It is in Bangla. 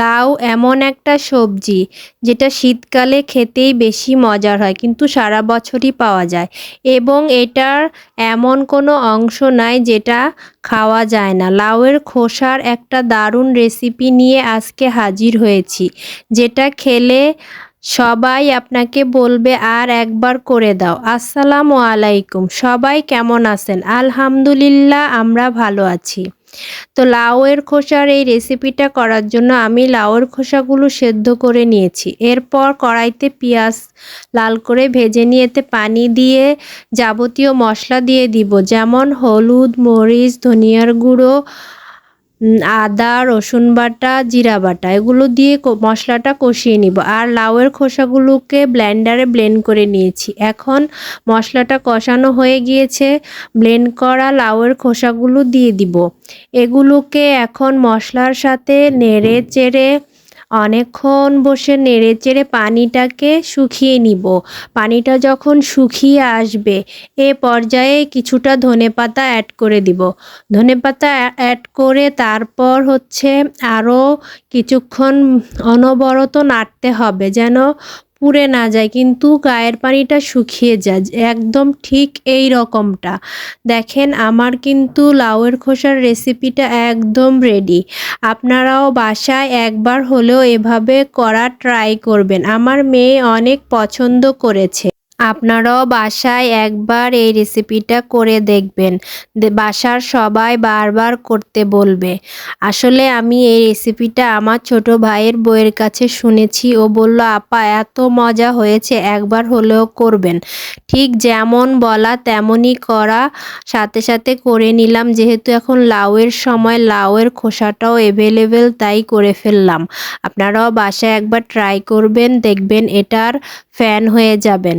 লাউ এমন একটা সবজি যেটা শীতকালে খেতেই বেশি মজার হয়, কিন্তু সারা বছরই পাওয়া যায়। এবং এটার এমন কোনো অংশ নাই যেটা খাওয়া যায় না। লাউয়ের খোসার একটা দারুণ রেসিপি নিয়ে আজকে হাজির হয়েছি, যেটা খেলে সবাই আপনাকে বলবে আর একবার করে দাও। আসসালামু আলাইকুম, সবাই কেমন আছেন? আলহামদুলিল্লাহ, আমরা ভালো আছি। তো লাউয়ের খোসার এই রেসিপিটা করার জন্য আমি লাউয়ের খোসাগুলো সেদ্ধ করে নিয়েছি। এরপর কড়াইতে পেঁয়াজ লাল করে ভেজে নিয়েতে পানি দিয়ে যাবতীয় মশলা দিয়ে দিব। যেমন হলুদ, মরিচ, ধনিয়ার গুঁড়ো আদা, রসুন বাটা, জিরা বাটা, এগুলো দিয়ে মশলাটা কষিয়ে নিব। আর লাউয়ের খোসাগুলোকে ব্লেন্ডারে ব্লেন্ড করে নিয়েছি। এখন মশলাটা কষানো হয়ে গিয়েছে। ব্লেন্ড করা লাউয়ের খোসাগুলো দিয়ে দিব। এগুলোকে এখন মশলার সাথে নেড়ে চেড়ে অনেকক্ষণ বসে নেড়ে চেড়ে পানিটাকে শুকিয়ে নিব। পানিটা যখন শুকিয়ে আসবে, এ পর্যায়ে কিছুটা ধনে পাতা অ্যাড করে দিব। ধনে পাতা অ্যাড করে তারপর হচ্ছে আরও কিছুক্ষণ অনবরত নাড়তে হবে যেন পুড়ে না যায়, কিন্তু গায়ের পানিটা শুকিয়ে যায়। একদম ঠিক এই রকমটা। দেখেন, আমার কিন্তু লাউয়ের খোসার রেসিপিটা একদম রেডি আপনারাও বাসায় একবার হলেও এভাবে করা ট্রাই করবেন। আমার মেয়ে অনেক পছন্দ করেছে। আপনারাও বাসায় একবার এই রেসিপিটা করে দেখবেন। বাসার সবাই বারবার করতে বলবে। আসলে আমি এই রেসিপিটা আমার ছোট ভাইয়ের বইয়ের কাছে শুনেছি। ও বলল, আপা, এত মজা হয়েছে, একবার হলেও করবেন। ঠিক যেমন বলা, তেমনই করা। সাথে সাথে করে নিলাম। যেহেতু এখন লাউয়ের সময়, লাউয়ের খোসাটাও এভেলেবেল তাই করে ফেললাম। আপনারাও বাসায় একবার ট্রাই করবেন, দেখবেন এটার ফ্যান হয়ে যাবেন।